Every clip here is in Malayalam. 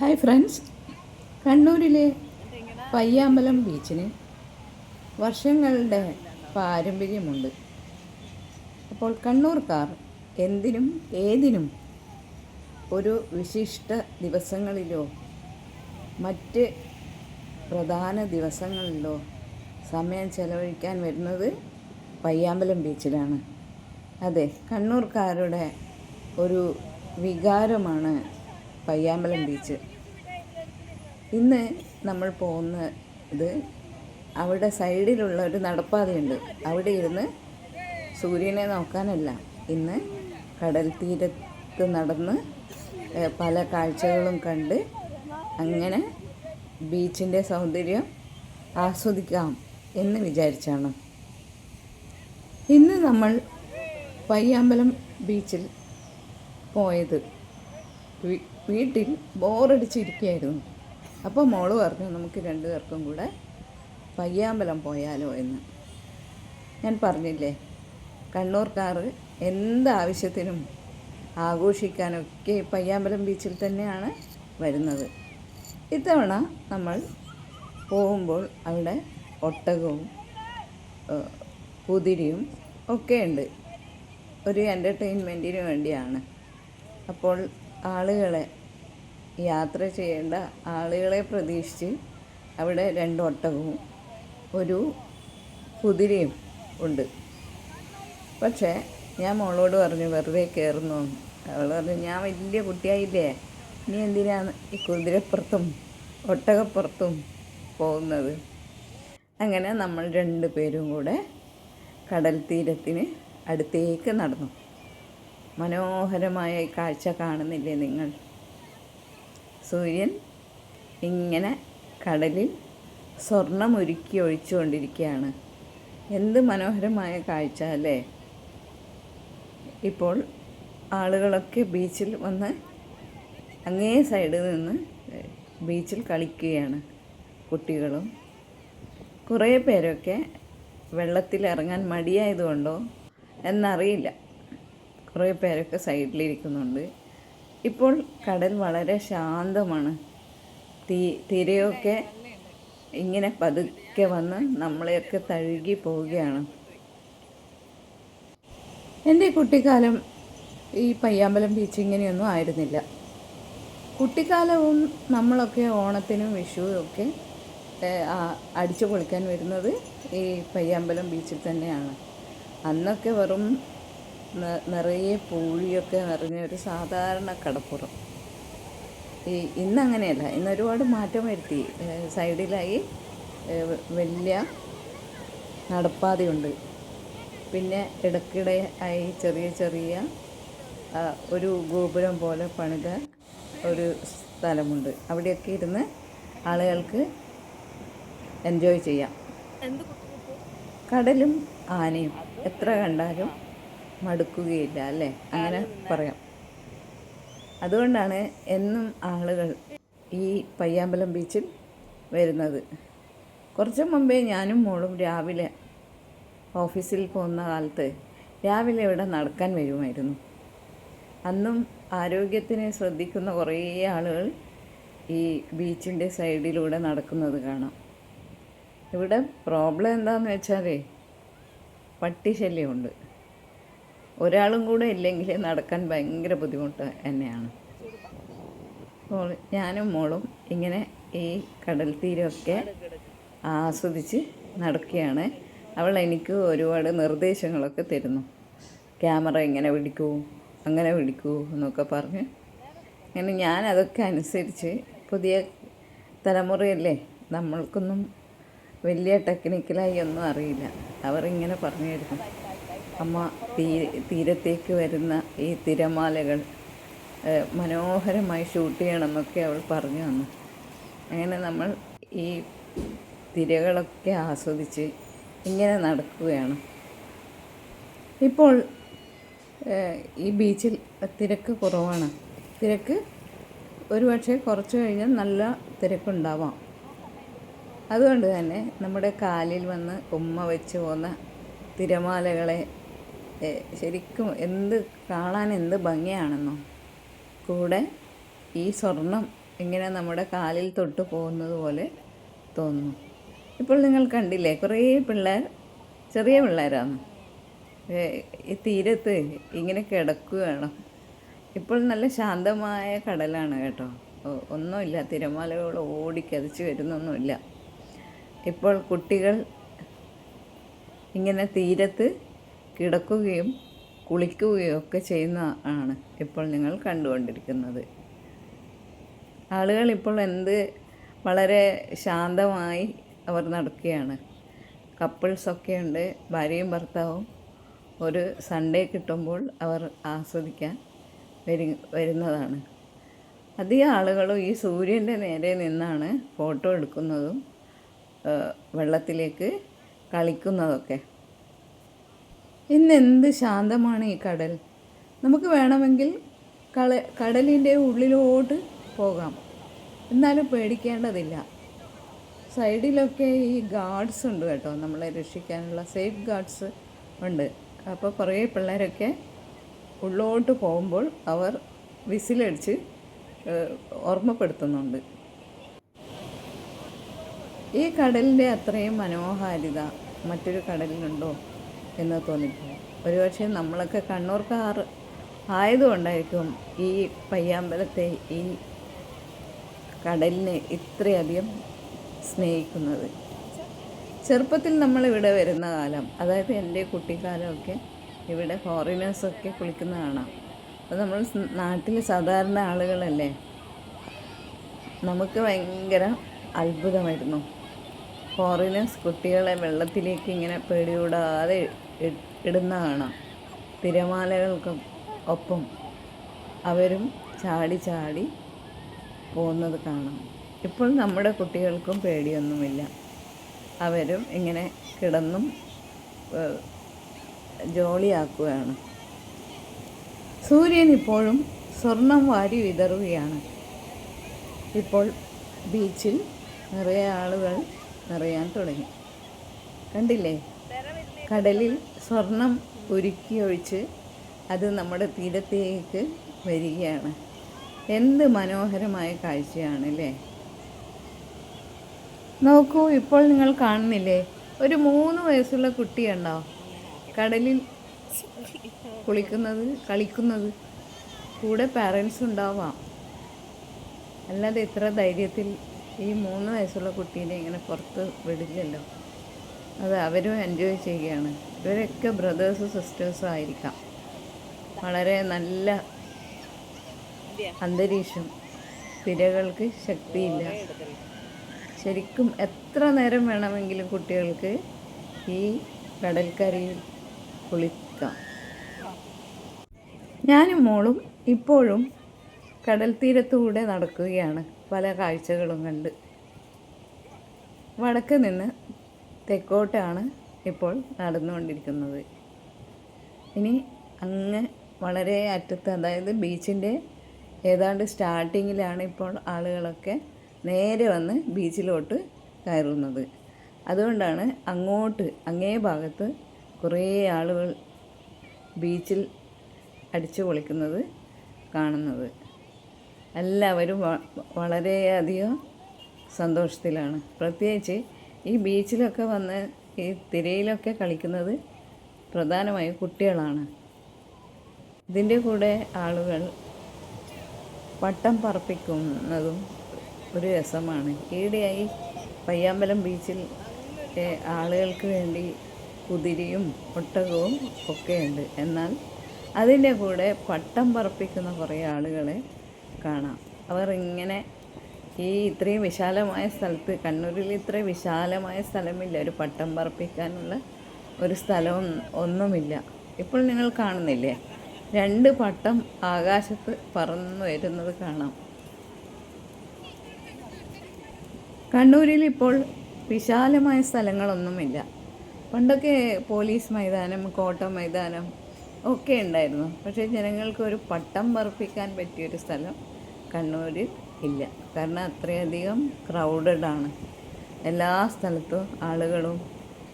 ഹായ് ഫ്രണ്ട്സ് കണ്ണൂരിലെ പയ്യാമ്പലം ബീച്ചിന് വർഷങ്ങളുടെ പാരമ്പര്യമുണ്ട്. അപ്പോൾ കണ്ണൂർക്കാർ എന്തിനും ഏതിനും ഒരു വിശിഷ്ട ദിവസങ്ങളിലോ മറ്റ് പ്രധാന ദിവസങ്ങളിലോ സമയം ചെലവഴിക്കാൻ വരുന്നത് പയ്യാമ്പലം ബീച്ചിലാണ്. അതെ കണ്ണൂർക്കാരുടെ ഒരു വികാരമാണ് പയ്യാമ്പലം ബീച്ച്. ഇന്ന് നമ്മൾ പോകുന്നത് അവിടെ സൈഡിലുള്ള ഒരു നടപ്പാതയുണ്ട്. അവിടെ ഇരുന്ന് സൂര്യനെ നോക്കാനല്ല. ഇന്ന് കടൽ തീരത്ത് നടന്ന് പല കാഴ്ചകളും കണ്ട് അങ്ങനെ ബീച്ചിന്റെ സൗന്ദര്യം ആസ്വദിക്കാം എന്ന് വിചാരിച്ചാണ്. ഇന്ന് നമ്മൾ പയ്യാമ്പലം ബീച്ചിൽ പോയത്. വീട്ടിൽ ബോറടിച്ചിരിക്കുകയായിരുന്നു. അപ്പോൾ മോൾ പറഞ്ഞു നമുക്ക് രണ്ടു പേർക്കും കൂടെ പയ്യാമ്പലം പോയാലോ എന്ന്. ഞാൻ പറഞ്ഞില്ലേ കണ്ണൂർക്കാർ എന്താവശ്യത്തിനും ആഘോഷിക്കാനൊക്കെ പയ്യാമ്പലം ബീച്ചിൽ തന്നെയാണ് വരുന്നത്. ഇത്തവണ നമ്മൾ പോകുമ്പോൾ അവിടെ ഒട്ടകവും കുതിരിയും ഒക്കെ ഉണ്ട്. ഒരു എന്റർടൈൻമെന്റിന് വേണ്ടിയാണ്. അപ്പോൾ ആളുകളെ യാത്ര ചെയ്യേണ്ട ആളുകളെ പ്രതീക്ഷിച്ച് അവിടെ രണ്ട് ഒട്ടകവും ഒരു കുതിരയും ഉണ്ട്. പക്ഷേ ഞാൻ മോളോട് പറഞ്ഞു വെറുതെ കയറുന്നു. അവൾ പറഞ്ഞു ഞാൻ വലിയ കുട്ടിയായില്ലേ. നീ എന്തിനാണ് ഈ കുതിരപ്പുറത്തും ഒട്ടകപ്പുറത്തും പോകുന്നത്? അങ്ങനെ നമ്മൾ രണ്ട് പേരും കൂടെ കടൽ തീരത്തിന് അടുത്തേക്ക് നടന്നു. മനോഹരമായ കാഴ്ച കാണുന്നില്ലേ നിങ്ങൾ? സൂര്യൻ ഇങ്ങനെ കടലിൽ സ്വർണമൊരുക്കി ഒഴിച്ചുകൊണ്ടിരിക്കുകയാണ്. എന്ത് മനോഹരമായ കാഴ്ച അല്ലേ? ഇപ്പോൾ ആളുകളൊക്കെ ബീച്ചിൽ വന്ന് അങ്ങേ സൈഡിൽ നിന്ന് ബീച്ചിൽ കളിക്കുകയാണ് കുട്ടികളും. കുറേ പേരൊക്കെ വെള്ളത്തിൽ ഇറങ്ങാൻ മടിയായതുകൊണ്ടോ എന്നറിയില്ല. കുറേ പേരൊക്കെ സൈഡിലിരിക്കുന്നുണ്ട്. ഇപ്പോൾ കടൽ വളരെ ശാന്തമാണ്. തീ തിരയൊക്കെ ഇങ്ങനെ പതുക്കെ വന്ന് നമ്മളെയൊക്കെ തഴുകി പോവുകയാണ്. എന്റെ കുട്ടിക്കാലം ഈ പയ്യാമ്പലം ബീച്ച് ഇങ്ങനെയൊന്നും ആയിരുന്നില്ല. കുട്ടിക്കാലവും നമ്മളൊക്കെ ഓണത്തിനും വിഷുവും ഒക്കെ അടിച്ചു പൊളിക്കാൻ വരുന്നത് ഈ പയ്യാമ്പലം ബീച്ചിൽ തന്നെയാണ്. അന്നൊക്കെ വെറും നിറയെ പൂഴിയൊക്കെ നിറഞ്ഞ ഒരു സാധാരണ കടപ്പുറം. ഈ ഇന്നങ്ങനെയല്ല. ഇന്ന് ഒരുപാട് മാറ്റം വരുത്തി. സൈഡിലായി വലിയ നടപ്പാതയുണ്ട്. പിന്നെ ഇടയ്ക്കിടെ ആയി ചെറിയ ചെറിയ ഒരു ഗോപുരം പോലെ പണിത ഒരു സ്ഥലമുണ്ട്. അവിടെയൊക്കെ ഇരുന്ന് ആളുകൾക്ക് എൻജോയ് ചെയ്യാം. കടലും ആനയും. എത്ര കണ്ടാലും മടുക്കുകയില്ല അല്ലേ? അങ്ങനെ പറയാം. അതുകൊണ്ടാണ് എന്നും ആളുകൾ ഈ പയ്യാമ്പലം ബീച്ചിൽ വരുന്നത്. കുറച്ച് മുമ്പേ ഞാനും മോളും രാവിലെ ഓഫീസിൽ പോകുന്ന കാലത്ത് രാവിലെ ഇവിടെ നടക്കാൻ വരുമായിരുന്നു. അന്നും ആരോഗ്യത്തിനെ ശ്രദ്ധിക്കുന്ന കുറേ ആളുകൾ ഈ ബീച്ചിന്റെ സൈഡിലൂടെ നടക്കുന്നത് കാണാം. ഇവിടെ പ്രോബ്ലം എന്താണെന്ന് വെച്ചാലേ പട്ടിശല്യമുണ്ട്. ഒരാളും കൂടെ ഇല്ലെങ്കിൽ നടക്കാൻ ഭയങ്കര ബുദ്ധിമുട്ട് തന്നെയാണ്. അപ്പോൾ ഞാനും മോളും ഇങ്ങനെ ഈ കടൽ തീരമൊക്കെ ആസ്വദിച്ച് നടക്കുകയാണ്. അവൾ എനിക്ക് ഒരുപാട് നിർദ്ദേശങ്ങളൊക്കെ തരുന്നു. ക്യാമറ ഇങ്ങനെ പിടിക്കൂ അങ്ങനെ പിടിക്കൂ എന്നൊക്കെ പറഞ്ഞ് അങ്ങനെ ഞാൻ അതൊക്കെ അനുസരിച്ച് പുതിയ തലമുറയല്ലേ നമ്മൾക്കൊന്നും വലിയ ടെക്നിക്കലായി ഒന്നും അറിയില്ല. അവർ ഇങ്ങനെ പറഞ്ഞു തരുന്നു. അമ്മ തീ തീരത്തേക്ക് വരുന്ന ഈ തിരമാലകൾ മനോഹരമായി ഷൂട്ട് ചെയ്യണമെന്നൊക്കെ അവൾ പറഞ്ഞു തന്നു. അങ്ങനെ നമ്മൾ ഈ തിരകളൊക്കെ ആസ്വദിച്ച് ഇങ്ങനെ നടക്കുകയാണ്. ഇപ്പോൾ ഈ ബീച്ചിൽ തിരക്ക് കുറവാണ്. തിരക്ക് ഒരുപക്ഷെ കുറച്ച് കഴിഞ്ഞാൽ നല്ല തിരക്കുണ്ടാവാം. അതുകൊണ്ട് തന്നെ നമ്മുടെ കാലിൽ വന്ന് ഉമ്മ വെച്ച് പോകുന്ന തിരമാലകളെ ശരിക്കും എന്ത് കാണാൻ എന്ത് ഭംഗിയാണെന്നോ. കൂടെ ഈ സ്വർണം ഇങ്ങനെ നമ്മുടെ കാലിൽ തൊട്ട് പോകുന്നത് പോലെ തോന്നുന്നു. ഇപ്പോൾ നിങ്ങൾ കണ്ടില്ലേ കുറേ പിള്ളേർ ചെറിയ പിള്ളേരാണ്. ഈ തീരത്ത് ഇങ്ങനെ കിടക്കുകയാണ്. ഇപ്പോൾ നല്ല ശാന്തമായ കടലാണ് കേട്ടോ. ഒന്നുമില്ല തിരമാലകൾ ഓടിക്കതിച്ച് വരുന്നൊന്നുമില്ല. ഇപ്പോൾ കുട്ടികൾ ഇങ്ങനെ തീരത്ത് കിടക്കുകയും കുളിക്കുകയും ഒക്കെ ചെയ്യുന്ന ആണ് ഇപ്പോൾ നിങ്ങൾ കണ്ടുകൊണ്ടിരിക്കുന്നത്. ആളുകൾ ഇപ്പോൾ എന്ത് വളരെ ശാന്തമായി അവർ നടക്കുകയാണ്. കപ്പിൾസൊക്കെ ഉണ്ട് ഭാര്യയും ഭർത്താവും. ഒരു സൺഡേ കിട്ടുമ്പോൾ അവർ ആസ്വദിക്കാൻ വരി വരുന്നതാണ്. അധികം ആളുകളും ഈ സൂര്യന്റെ നേരെ നിന്നാണ് ഫോട്ടോ എടുക്കുന്നതും വെള്ളത്തിലേക്ക് കളിക്കുന്നതൊക്കെ. ഇന്ന് എന്ത് ശാന്തമാണ് ഈ കടൽ. നമുക്ക് വേണമെങ്കിൽ കള കടലിന്റെ ഉള്ളിലോട്ട് പോകാം. എന്നാലും പേടിക്കേണ്ടതില്ല. സൈഡിലൊക്കെ ഈ ഗാർഡ്സ് ഉണ്ട് കേട്ടോ. നമ്മളെ രക്ഷിക്കാനുള്ള സേഫ് ഗാർഡ്സ് ഉണ്ട്. അപ്പോൾ കുറേ പിള്ളേരൊക്കെ ഉള്ളോട്ട് പോകുമ്പോൾ അവർ വിസിലടിച്ച് ഓർമ്മപ്പെടുത്തുന്നുണ്ട്. ഈ കടലിന്റെ അത്രയും മനോഹാരിത മറ്റൊരു കടലിലുണ്ടോ? എന്ന് തോന്നിപ്പോകും. ഒരുപക്ഷെ നമ്മളൊക്കെ കണ്ണൂർക്കാർ ആയതുകൊണ്ടായിരിക്കും ഈ പയ്യാമ്പലത്തെ ഈ കടലിനെ ഇത്രയധികം സ്നേഹിക്കുന്നത്. ചെറുപ്പത്തിൽ നമ്മൾ ഇവിടെ വരുന്ന കാലം അതായത് എന്റെ കുട്ടിക്കാലമൊക്കെ ഇവിടെ ഫോറിനേഴ്സൊക്കെ കുളിക്കുന്ന കാണാം. അത് നമ്മൾ നാട്ടിൽ സാധാരണ ആളുകളല്ലേ? നമുക്ക് ഭയങ്കര അത്ഭുതമായിരുന്നു. ഫോറിനേഴ്സ് കുട്ടികളെ വെള്ളത്തിലേക്ക് ഇങ്ങനെ പേടികൂടാതെ ഇ- ഇടുന്ന കാണാം തിരമാലകൾക്ക് ഒപ്പം അവരും ചാടി ചാടി പോകുന്നത് കാണാം. ഇപ്പോൾ നമ്മുടെ കുട്ടികൾക്കും പേടിയൊന്നുമില്ല. അവരും ഇങ്ങനെ കിടന്നും ജോളിയാക്കുകയാണ്. സൂര്യൻ ഇപ്പോഴും സ്വർണം വാരി വിതറുകയാണ്. ഇപ്പോൾ ബീച്ചിൽ നിറയെ ആളുകൾ നിറയാൻ തുടങ്ങി. കണ്ടില്ലേ? കടലിൽ സ്വർണം ഉരുക്കി ഒഴിച്ച് അത് നമ്മുടെ തീരത്തേക്ക് വരികയാണ്. എന്ത് മനോഹരമായ കാഴ്ചയാണ് അല്ലേ നോക്കൂ ഇപ്പോൾ നിങ്ങൾ കാണുന്നില്ലേ? ഒരു മൂന്ന് വയസ്സുള്ള കുട്ടിയുണ്ടോ? കടലിൽ കുളിക്കുന്നത് കളിക്കുന്നത്. കൂടെ പാരൻസ് ഉണ്ടാവാം. അല്ലാതെ ഇത്ര ധൈര്യത്തിൽ ഈ മൂന്ന് വയസ്സുള്ള കുട്ടീനെ ഇങ്ങനെ പുറത്ത് വിടില്ലല്ലോ. അത് അവരും എൻജോയ് ചെയ്യുകയാണ്. ഇവരൊക്കെ ബ്രദേഴ്സ് സിസ്റ്റേഴ്സും ആയിരിക്കാം. വളരെ നല്ല അന്തരീക്ഷം. തിരകൾക്ക് ശക്തിയില്ല. ശരിക്കും എത്ര നേരം വേണമെങ്കിലും കുട്ടികൾക്ക് ഈ കടൽക്കരയിൽ കുളിക്കാം. ഞാനും മോളും ഇപ്പോഴും കടൽ തീരത്തൂടെ നടക്കുകയാണ് പല കാഴ്ചകളും കണ്ട്. വടക്ക് നിന്ന് തെക്കോട്ടാണ് ഇപ്പോൾ നടന്നുകൊണ്ടിരിക്കുന്നത്. ഇനി അങ്ങ് വളരെ അറ്റത്ത് അതായത് ബീച്ചിന്റെ ഏതാണ്ട് സ്റ്റാർട്ടിങ്ങിലാണ് ഇപ്പോൾ ആളുകളൊക്കെ നേരെ വന്ന് ബീച്ചിലോട്ട് കയറുന്നത്. അതുകൊണ്ടാണ് അങ്ങോട്ട് അങ്ങേ ഭാഗത്ത് കുറേ ആളുകൾ ബീച്ചിൽ അടിച്ചു പൊളിക്കുന്നത് കാണുന്നത്. എല്ലാവരും വളരെയധികം സന്തോഷത്തിലാണ്. പ്രത്യേകിച്ച് ഈ ബീച്ചിലൊക്കെ വന്ന് ഈ തിരയിലൊക്കെ കളിക്കുന്നത് പ്രധാനമായും കുട്ടികളാണ്. ഇതിന്റെ കൂടെ ആളുകൾ വട്ടം പറപ്പിക്കുന്നതും ഒരു രസമാണ്. ഈയിടെയായി പയ്യാമ്പലം ബീച്ചിൽ ആളുകൾക്ക് വേണ്ടി കുതിരയും ഒട്ടകവും ഒക്കെയുണ്ട് എന്നാൽ അതിന്റെ കൂടെ പട്ടം പറപ്പിക്കുന്ന കുറേ ആളുകളെ കാണാം. അവർ ഇങ്ങനെ ഈ ഇത്രയും വിശാലമായ സ്ഥലത്ത് കണ്ണൂരിൽ ഇത്ര വിശാലമായ സ്ഥലമില്ല. ഒരു പട്ടം പറപ്പിക്കാനുള്ള ഒരു സ്ഥലവും ഒന്നുമില്ല. ഇപ്പോൾ നിങ്ങൾ കാണുന്നില്ലേ? രണ്ട് പട്ടം ആകാശത്ത് പറന്നു വരുന്നത് കാണാം. കണ്ണൂരിൽ ഇപ്പോൾ വിശാലമായ സ്ഥലങ്ങളൊന്നുമില്ല. പണ്ടൊക്കെ പോലീസ് മൈതാനം കോട്ട മൈതാനം ഒക്കെ ഉണ്ടായിരുന്നു. പക്ഷേ ജനങ്ങൾക്ക് ഒരു പട്ടം പറപ്പിക്കാൻ പറ്റിയൊരു സ്ഥലം കണ്ണൂരിൽ ഇല്ല. കാരണം അത്രയധികം ആണ്. എല്ലാ സ്ഥലത്തും ആളുകളും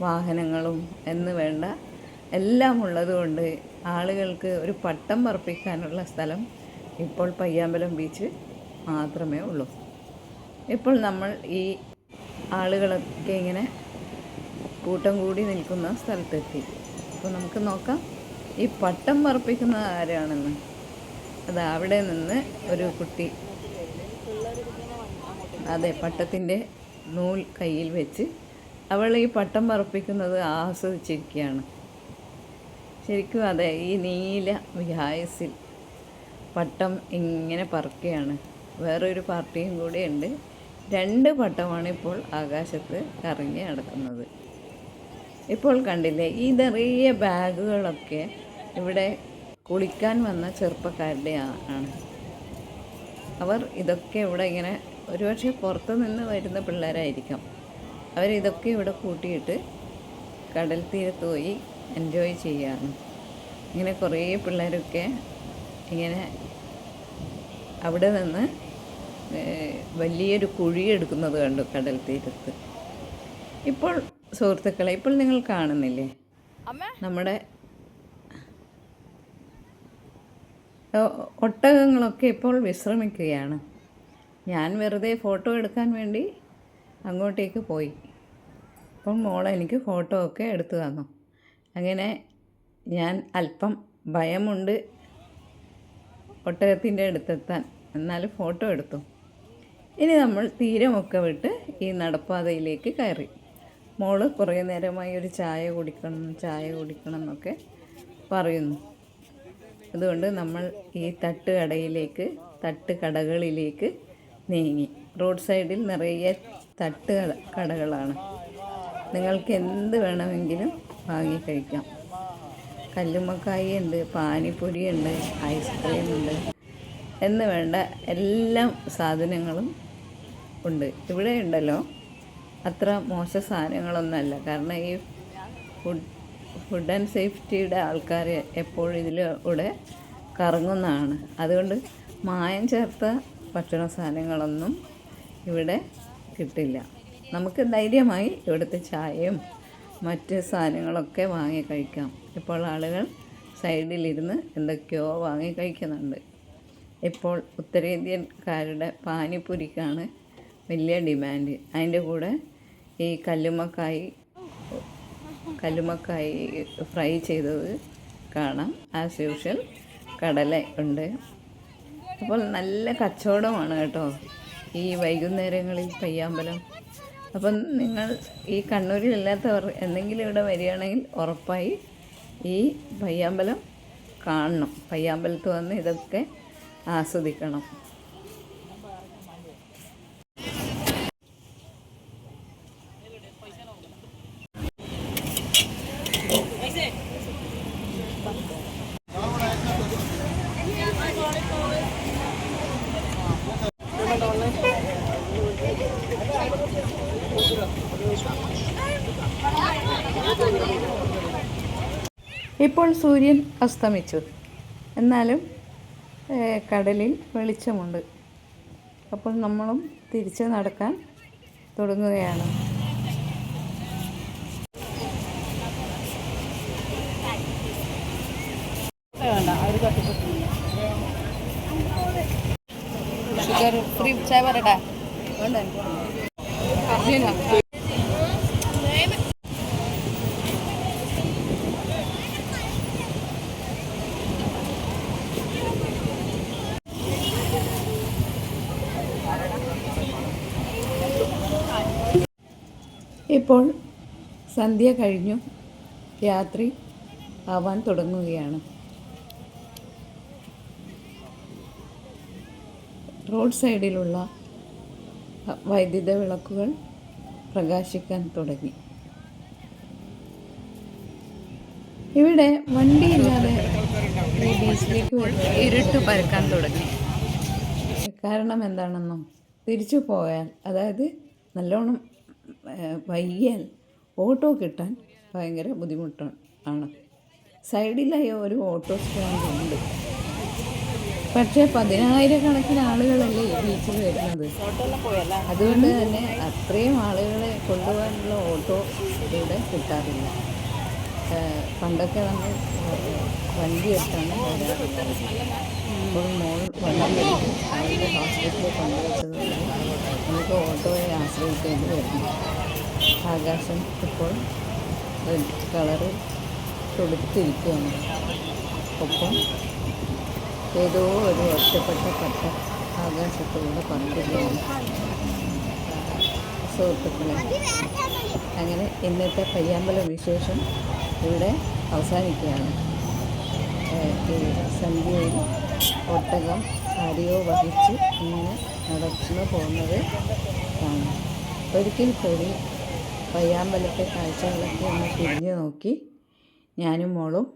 വാഹനങ്ങളും എന്ന് വേണ്ട എല്ലാം ഉള്ളതുകൊണ്ട് ആളുകൾക്ക് ഒരു പട്ടം പറപ്പിക്കാനുള്ള സ്ഥലം ഇപ്പോൾ പയ്യാമ്പലം ബീച്ച് മാത്രമേ ഉള്ളൂ. ഇപ്പോൾ നമ്മൾ ഈ ആളുകളൊക്കെ ഇങ്ങനെ കൂട്ടം കൂടി നിൽക്കുന്ന സ്ഥലത്തെത്തി. അപ്പോൾ നമുക്ക് നോക്കാം ഈ പട്ടം പറപ്പിക്കുന്നത് ആരാണെന്ന്. അത് അവിടെ നിന്ന് ഒരു കുട്ടി അതെ പട്ടത്തിന്റെ നൂൽ കയ്യിൽ വെച്ച് അവൾ ഈ പട്ടം പറപ്പിക്കുന്നത് ആസ്വദിച്ചിരിക്കുകയാണ്. ശരിക്കും അതെ ഈ നീല വ്യായസിൽ പട്ടം ഇങ്ങനെ പറക്കുകയാണ്. വേറൊരു പാർട്ടിയും കൂടെ ഉണ്ട് രണ്ട് പട്ടമാണ് ഇപ്പോൾ ആകാശത്ത് കറങ്ങി നടക്കുന്നത്. ഇപ്പോൾ കണ്ടില്ലേ ഈ ചെറിയ ബാഗുകളൊക്കെ ഇവിടെ കുളിക്കാൻ വന്ന ചെറുപ്പക്കാരുടെ ആണ്. അവർ ഇതൊക്കെ ഇവിടെ ഇങ്ങനെ ഒരുപക്ഷെ പുറത്തു നിന്ന് വരുന്ന പിള്ളേരായിരിക്കാം. അവരിതൊക്കെ ഇവിടെ കൂട്ടിയിട്ട് കടൽ തീരത്ത് പോയി എൻജോയ് ചെയ്യാറുണ്ട്. ഇങ്ങനെ കുറേ പിള്ളേരൊക്കെ ഇങ്ങനെ അവിടെ നിന്ന് വലിയൊരു കുഴി എടുക്കുന്നത് കണ്ടു കടൽ തീരത്ത്. ഇപ്പോൾ സുഹൃത്തുക്കളെ ഇപ്പോൾ നിങ്ങൾ കാണുന്നില്ലേ? നമ്മുടെ ഒട്ടകങ്ങളൊക്കെ ഇപ്പോൾ വിശ്രമിക്കുകയാണ്. ഞാൻ വെറുതെ ഫോട്ടോ എടുക്കാൻ വേണ്ടി അങ്ങോട്ടേക്ക് പോയി. അപ്പം മോൾ എനിക്ക് ഫോട്ടോ ഒക്കെ എടുത്തു തന്നു. അങ്ങനെ ഞാൻ അല്പം ഭയമുണ്ട് ഒട്ടകത്തിന്റെ അടുത്തെത്താൻ. എന്നാൽ ഫോട്ടോ എടുത്തു. ഇനി നമ്മൾ തീരമൊക്കെ വിട്ട് ഈ നടപ്പാതയിലേക്ക് കയറി. മോൾ കുറേ നേരമായി ഒരു ചായ കുടിക്കണം ചായ കുടിക്കണം എന്നൊക്കെ പറയുന്നു. അതുകൊണ്ട് നമ്മൾ ഈ തട്ട് കടയിലേക്ക് തട്ട് കടകളിലേക്ക് നീങ്ങി. റോഡ് സൈഡിൽ നിറയെ തട്ട് കടകളാണ്. നിങ്ങൾക്ക് എന്ത് വേണമെങ്കിലും വാങ്ങി കഴിക്കാം. കല്ലുമ്മക്കായി ഉണ്ട് പാനിപ്പൊരി ഉണ്ട് ഐസ്ക്രീം ഉണ്ട്. എന്ന് വേണ്ട എല്ലാ സാധനങ്ങളും ഉണ്ട്. ഇവിടെ ഉണ്ടല്ലോ. അത്ര മോശ സാധനങ്ങളൊന്നുമല്ല കാരണം ഈ ഫുഡ് ഫുഡ് ആൻഡ് സേഫ്റ്റിയുടെ ആൾക്കാർ എപ്പോഴും ഇതിലൂടെ കറങ്ങുന്നതാണ്. അതുകൊണ്ട് മായം ചേർത്ത ഭക്ഷണ സാധനങ്ങളൊന്നും ഇവിടെ കിട്ടില്ല. നമുക്ക് ധൈര്യമായി ഇവിടുത്തെ ചായയും മറ്റ് സാധനങ്ങളൊക്കെ വാങ്ങി കഴിക്കാം. ഇപ്പോൾ ആളുകൾ സൈഡിലിരുന്ന് എന്തൊക്കെയോ വാങ്ങി കഴിക്കുന്നുണ്ട്. ഇപ്പോൾ ഉത്തരേന്ത്യൻകാരുടെ പാനിപ്പൂരിക്കാണ് വലിയ ഡിമാൻഡ്. അതിന്റെ കൂടെ ഈ കല്ലുമ്മക്കായി കല്ലുമ്മക്കായി ഫ്രൈ ചെയ്തത് കാണാം. ആസ് യൂഷ്വൽ കടല ഉണ്ട്. അപ്പോൾ നല്ല കച്ചവടമാണ് കേട്ടോ. ഈ വൈകുന്നേരങ്ങളിൽ പയ്യാമ്പലം. അപ്പം നിങ്ങൾ ഈ കണ്ണൂരിലില്ലാത്തവർ എന്തെങ്കിലും ഇവിടെ വരികയാണെങ്കിൽ ഉറപ്പായി ഈ പയ്യാമ്പലം കാണണം. പയ്യാമ്പലത്ത് വന്ന് ഇതൊക്കെ ആസ്വദിക്കണം. ഇപ്പോൾ സൂര്യൻ അസ്തമിച്ചു. എന്നാലും കടലിൽ വെളിച്ചമുണ്ട്. അപ്പോൾ നമ്മളും തിരിച്ച് നടക്കാൻ തുടങ്ങുകയാണ്. ഫ്രീ ചായ പറയട്ടെ ഇപ്പോൾ സന്ധ്യ കഴിഞ്ഞു. രാത്രി ആവാൻ തുടങ്ങുകയാണ്. റോഡ് സൈഡിലുള്ള വൈദ്യുത വിളക്കുകൾ പ്രകാശിക്കാൻ തുടങ്ങി. ഇവിടെ വണ്ടിയില്ലാതെ ബീച്ചിലേക്ക് ഇരുട്ട് പരക്കാൻ തുടങ്ങി. കാരണം എന്താണെന്നോ? തിരിച്ചു പോയാൽ അതായത് നല്ലോണം വൈകിയാൽ ഓട്ടോ കിട്ടാൻ ഭയങ്കര ബുദ്ധിമുട്ടാണ്. ആണ് സൈഡിലായി ഒരു ഓട്ടോ സ്റ്റാൻഡ് ഉണ്ട് പക്ഷേ പതിനായിരക്കണക്കിന് ആളുകളല്ലേ ഈ ബീച്ചിൽ വരുന്നത്. അതുകൊണ്ട് തന്നെ അത്രയും ആളുകളെ കൊണ്ടുപോകാനുള്ള ഓട്ടോ ഇവിടെ കിട്ടാറില്ല. പണ്ടൊക്കെ നമ്മൾ വണ്ടി എടുത്താണ് ഇപ്പോൾ മോൾ വണ്ടി അവരുടെ ഹോസ്പിറ്റലിൽ കൊണ്ടുവച്ചത് കൊണ്ട് നമുക്ക് ഓട്ടോയെ ആശ്രയിക്കേണ്ടി വരുന്നു. ആകാശം ഇപ്പോൾ റെഡ് കളറ് കൊടുത്തിരിക്കുകയാണ് ഒപ്പം ഏതോ ഒരു ഒറ്റപ്പെട്ട പട്ട ആകാശത്തിലൂടെ പറക്കുകയാണ് സുഹൃത്തുക്കളെ അങ്ങനെ ഇന്നത്തെ പയ്യാമ്പല വിശേഷം ഇവിടെ അവസാനിക്കുകയാണ്. സന്ധ്യയിൽ ഒട്ടകം ആരെയോ വഹിച്ച് ഇങ്ങനെ നടന്നു പോകുന്നത് കാണാം. ഒരിക്കൽ കൂടി പയ്യാമ്പലത്തെ കാഴ്ചകളൊക്കെ ഒന്ന് തിരിഞ്ഞു നോക്കി ഞാനും മോളും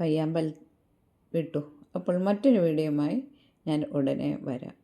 പയ്യാമ്പൽ വിട്ടു. അപ്പോൾ മറ്റൊരു വീഡിയോയുമായി ഞാൻ ഉടനെ വരാം.